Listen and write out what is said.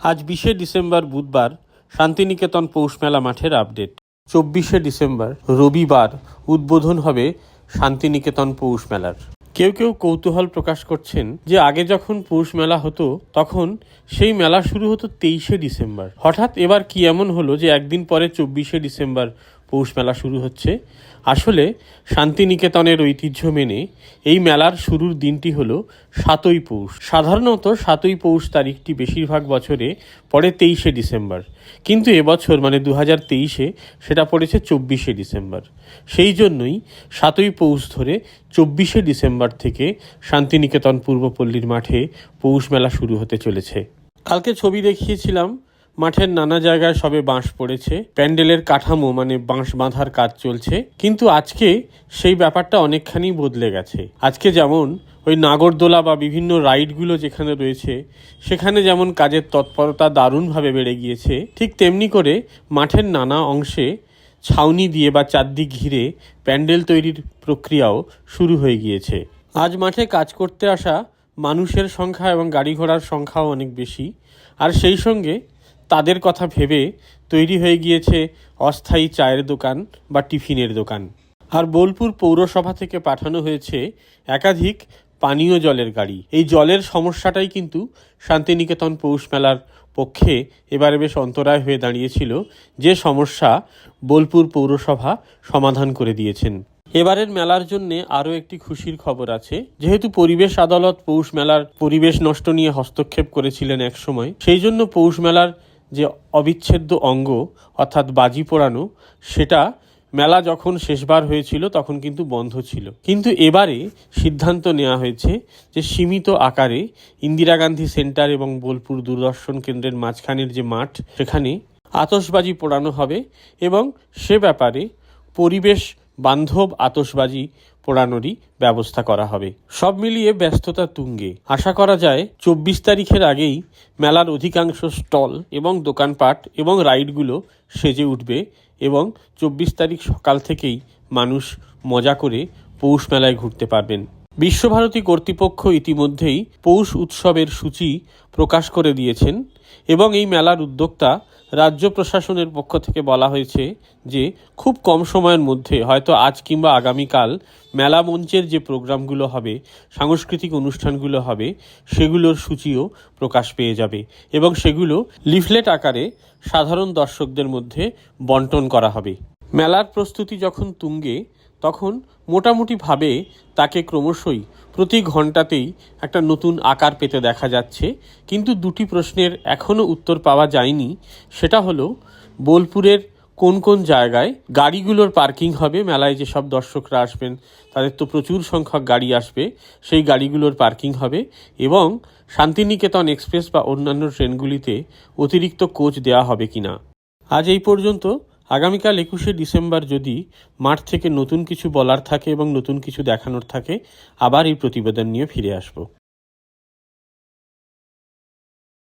আজ বিশে ডিসেম্বর বুধবার শান্তিনিকেতন পৌষ মেলা মাঠের আপডেট। চব্বিশে ডিসেম্বর রবিবার উদ্বোধন হবে শান্তিনিকেতন পৌষ মেলার। কেউ কেউ কৌতূহল প্রকাশ করছেন যে আগে যখন পৌষ মেলা হতো, তখন সেই মেলা শুরু হতো তেইশে ডিসেম্বর। হঠাৎ এবার কি এমন হলো যে একদিন পরে চব্বিশে ডিসেম্বর পৌষ মেলা শুরু হচ্ছে। আসলে শান্তিনিকেতনের ঐতিহ্য মেনে এই মেলার শুরুর দিনটি হলো সাতই পৌষ। সাধারণত সাতই পৌষ তারিখটি বেশিরভাগ বছরে পড়ে তেইশে ডিসেম্বর। কিন্তু এবছর মানে দু হাজার তেইশে, সেটা পড়েছে চব্বিশে ডিসেম্বর। সেই জন্যই সাতই পৌষ ধরে চব্বিশে ডিসেম্বর থেকে শান্তিনিকেতন পূর্বপল্লীর মাঠে পৌষ মেলা শুরু হতে চলেছে। কালকে ছবি দেখিয়েছিলাম মাঠের নানা জায়গায় সবে বাঁশ পড়েছে, প্যান্ডেলের কাঠামো মানে বাঁশ বাঁধার কাজ চলছে, কিন্তু আজকে সেই ব্যাপারটা অনেকখানি বদলে গেছে। আজকে যেমন ওই নাগরদোলা বা বিভিন্ন রাইডগুলো যেখানে রয়েছে, সেখানে যেমন কাজের তৎপরতা দারুণভাবে বেড়ে গিয়েছে, ঠিক তেমনি করে মাঠের নানা অংশে ছাউনি দিয়ে বা চারদিক ঘিরে প্যান্ডেল তৈরির প্রক্রিয়াও শুরু হয়ে গিয়েছে। আজ মাঠে কাজ করতে আসা মানুষের সংখ্যা এবং গাড়ি ঘোড়ার সংখ্যাও অনেক বেশি, আর সেই সঙ্গে তাদের কথা ভেবে তৈরি হয়ে গিয়েছে অস্থায়ী চায়ের দোকান বা টিফিনের দোকান। আর বোলপুর পৌরসভা থেকে পাঠানো হয়েছে একাধিক পানীয় জলের গাড়ি। এই জলের সমস্যাটাই কিন্তু শান্তিনিকেতন পৌষ মেলার পক্ষে এবারে বেশ অন্তরায় হয়ে দাঁড়িয়েছিল যে সমস্যা বোলপুর পৌরসভা সমাধান করে দিয়েছেন। এবারের মেলার জন্য আরও একটি খুশির খবর আছে। যেহেতু পরিবেশ আদালত পৌষ মেলার পরিবেশ নষ্ট নিয়ে হস্তক্ষেপ করেছিলেন এক সময় সেই জন্য পৌষ মেলার যে অবিচ্ছেদ্য অঙ্গ, অর্থাৎ বাজি পোড়ানো, সেটা মেলা যখন শেষবার হয়েছিল তখন কিন্তু বন্ধ ছিল। কিন্তু এবারে সিদ্ধান্ত নেওয়া হয়েছে যে সীমিত আকারে ইন্দিরা গান্ধী সেন্টার এবং বোলপুর দূরদর্শন কেন্দ্রের মাঝখানের যে মাঠ, সেখানে আতশবাজি পোড়ানো হবে এবং সে ব্যাপারে পরিবেশ বান্ধব আতশবাজি পোড়ানোরই ব্যবস্থা করা হবে। সব মিলিয়ে ব্যস্ততা তুঙ্গে। আশা করা যায়, চব্বিশ তারিখের আগেই মেলার অধিকাংশ স্টল এবং দোকানপাট এবং রাইডগুলো সেজে উঠবে এবং চব্বিশ তারিখ সকাল থেকেই মানুষ মজা করে পৌষ মেলায় ঘুরতে পারবেন। বিশ্বভারতী কর্তৃপক্ষ ইতিমধ্যেই পৌষ উৎসবের সূচি প্রকাশ করে দিয়েছেন এবং এই মেলার উদ্যোক্তা রাজ্য প্রশাসনের পক্ষ থেকে বলা হয়েছে যে, খুব কম সময়ের মধ্যে, হয়তো আজ কিংবা আগামীকাল, মেলা মঞ্চের যে প্রোগ্রামগুলো হবে, সাংস্কৃতিক অনুষ্ঠানগুলো হবে, সেগুলোর সূচিও প্রকাশ পেয়ে যাবে এবং সেগুলো লিফলেট আকারে সাধারণ দর্শকদের মধ্যে বন্টন করা হবে। মেলার প্রস্তুতি যখন তুঙ্গে, তখন মোটামুটিভাবে তাকে ক্রমশই প্রতি ঘন্টাতেই একটা নতুন আকার পেতে দেখা যাচ্ছে। কিন্তু দুটি প্রশ্নের এখনও উত্তর পাওয়া যায়নি। সেটা হলো, বোলপুরের কোন কোন জায়গায় গাড়িগুলোর পার্কিং হবে? মেলায় যেসব দর্শকরা আসবেন, তাদের তো প্রচুর সংখ্যক গাড়ি আসবে, সেই গাড়িগুলোর পার্কিং হবে এবং শান্তিনিকেতন এক্সপ্রেস বা অন্যান্য ট্রেনগুলিতে অতিরিক্ত কোচ দেওয়া হবে কিনা। আজ এই পর্যন্ত। আগামীকাল একুশে ডিসেম্বর যদি মাঠ থেকে নতুন কিছু বলার থাকে এবং নতুন কিছু দেখানোর থাকে, আবার এই প্রতিবেদন নিয়ে ফিরে আসব।